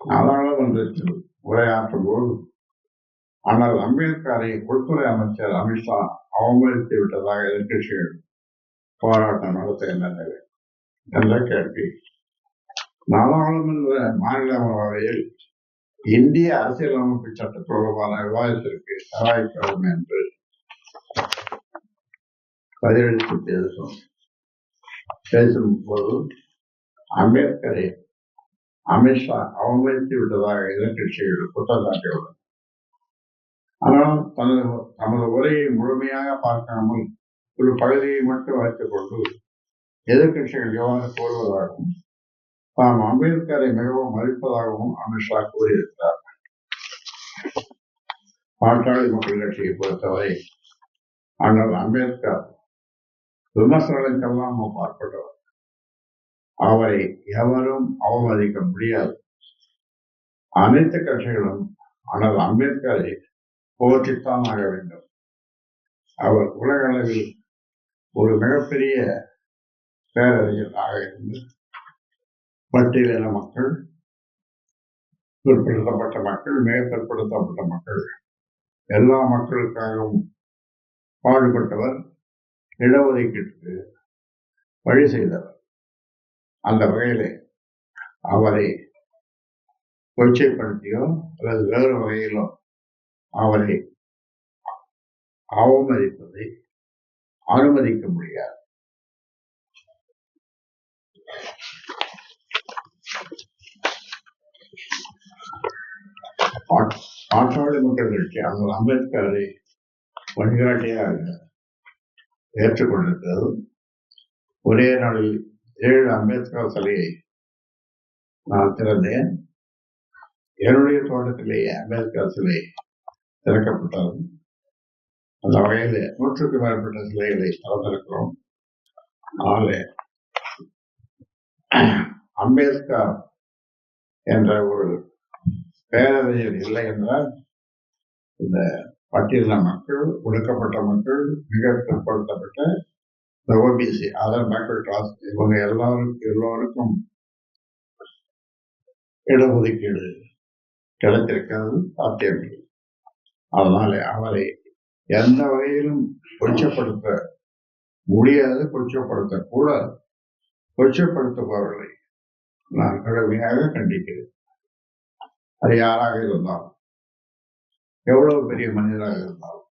நாடாளுமன்றத்தில் உரையாற்றும் போது ஆனால் அம்பேத்கரை உள்துறை அமைச்சர் அமித்ஷா அவமதித்து விட்டதாக எதிர்கட்சிகள் போராட்டம் நடத்துகின்றனர் என்ற கேள்வி. நாடாளுமன்ற மாநிலங்களவையில் இந்திய அரசியலமைப்பு சட்ட தொடர்பான விவாதத்திற்கு தயாரிக்கிறோம் என்று பதிலளித்து பேசும் பேசும் போது அம்பேத்கரை அமித்ஷா அவமதித்து விட்டதாக எதிர்கட்சிகள் குற்றம் சாட்டியுள்ளது ஆனால் தனது தமது உரையை முழுமையாக பார்க்காமல் ஒரு பகுதியை மட்டும் வைத்துக் கொண்டு எதிர்கட்சிகள் எவ்வாறு கூறுவதாகவும் தாம் அம்பேத்கரை மிகவும் மதிப்பதாகவும் அமித்ஷா கூறியிருக்கிறார். பாட்டாளி மக்கள் கட்சியை பொறுத்தவரை ஆனால் அம்பேத்கர் விமர்சனங்களுக்கெல்லாம் பார்ப்பட்டவர் அவரை எவரும் அவமதிக்க முடியாது. அனைத்து கட்சிகளும் ஆனால் அம்பேத்கரை போற்றித்தான் ஆக வேண்டும். அவர் உலக அளவில் ஒரு மிகப்பெரிய பேரறிஞராக இருந்து பட்டியலின மக்கள் பிற்படுத்தப்பட்ட மக்கள் மிக பிற்படுத்தப்பட்ட மக்கள் எல்லா மக்களுக்காகவும் பாடுபட்டவர் இடஒதுக்கீட்டுக்கு வழி செய்தவர். அந்த வகையிலே அவரை கொச்சைப்படுத்தியோ அல்லது வேறு வகையிலோ அவரை அவமதிப்பதை அனுமதிக்க முடியாது. பாட்டாளி மக்கள் கட்சி அந்த அம்பேத்கரை வழிகாட்டியாக ஏற்றுக்கொண்டிருக்கிறது ஒரே நாளில் ஏழு அம்பேத்கர் சிலையை நான் திறந்தேன். என்னுடைய தோட்டத்திலேயே அம்பேத்கர் சிலை திறக்கப்பட்டது. அந்த வகையில் நூற்றுக்கு மேற்பட்ட சிலைகளை திறந்திருக்கிறோம். அதனால அம்பேத்கர் என்ற ஒரு பேரறிஞர் இல்லை என்றால் இந்த பட்டியல மக்கள் ஒடுக்கப்பட்ட மக்கள் மிக பிற்படுத்தப்பட்ட ஓபிசி அதர் பேக்வர்ட் கிளாஸ் இவங்க எல்லாருக்கும் எல்லோருக்கும் இடஒதுக்கீடு கிடைத்திருக்கிறது சாத்தியமில்லை. அதனால அவரை எந்த வகையிலும் கொச்சப்படுத்த முடியாது கொச்சப்படுத்த கூட கொச்சப்படுத்துபவர்களை நான் கடுமையாக கண்டிக்கிறேன். அது யாராக இருந்தாலும் எவ்வளவு பெரிய மனிதராக இருந்தாலும்